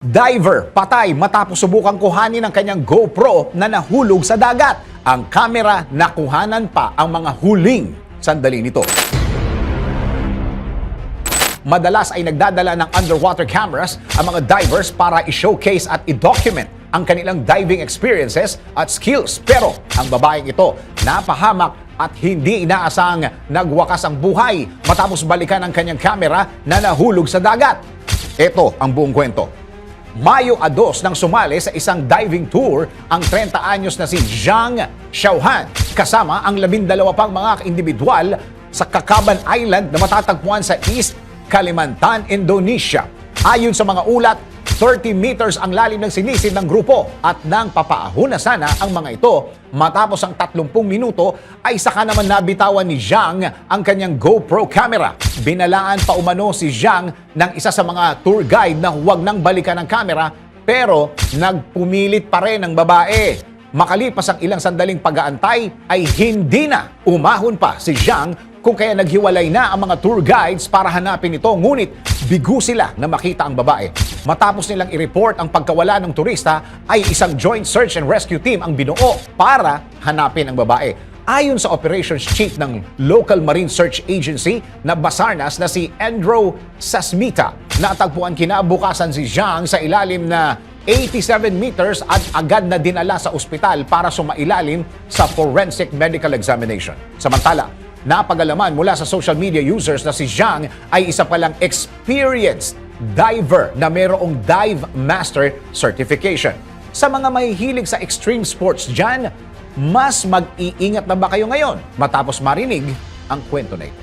Diver patay matapos subukang kuhanin ang kanyang GoPro na nahulog sa dagat. Ang kamera nakuhanan pa ang mga huling sandali nito. Madalas ay nagdadala ng underwater cameras ang mga divers para i-showcase at i-document ang kanilang diving experiences at skills. Pero ang babaeng ito napahamak at hindi inaasang nagwakas ang buhay matapos balikan ang kanyang kamera na nahulog sa dagat. Ito ang buong kwento. Mayo a dos nang sumali sa isang diving tour ang 30 anyos na si Zhang Xiaohan kasama ang 12 pang mga individual sa Kakaban Island na matatagpuan sa East Kalimantan, Indonesia. Ayon sa mga ulat, 30 meters ang lalim ng sinisid ng grupo at nang papaahon na sana ang mga ito matapos ang 30 minuto ay saka naman nabitawan ni Zhang ang kanyang GoPro camera. Binalaan pa umano si Zhang ng isa sa mga tour guide na huwag nang balikan ang camera pero nagpumilit pa rin ang babae. Makalipas ang ilang sandaling pag-aantay ay hindi na umahon pa si Zhang kung kaya naghiwalay na ang mga tour guides para hanapin ito ngunit bigo sila na makita ang babae. Matapos nilang i-report ang pagkawala ng turista ay isang joint search and rescue team ang binuo para hanapin ang babae. Ayon sa operations chief ng local marine search agency na Basarnas na si Andrew Sasmita, natagpuan kinabukasan si Zhang sa ilalim na 87 meters at agad na dinala sa ospital para sumailalim sa forensic medical examination. Samantala, napagalaman mula sa social media users na si Zhang ay isa palang experienced diver na mayroong Dive Master Certification. Sa mga mahihilig sa extreme sports dyan, mas mag-iingat na ba kayo ngayon matapos marinig ang kwento na ito?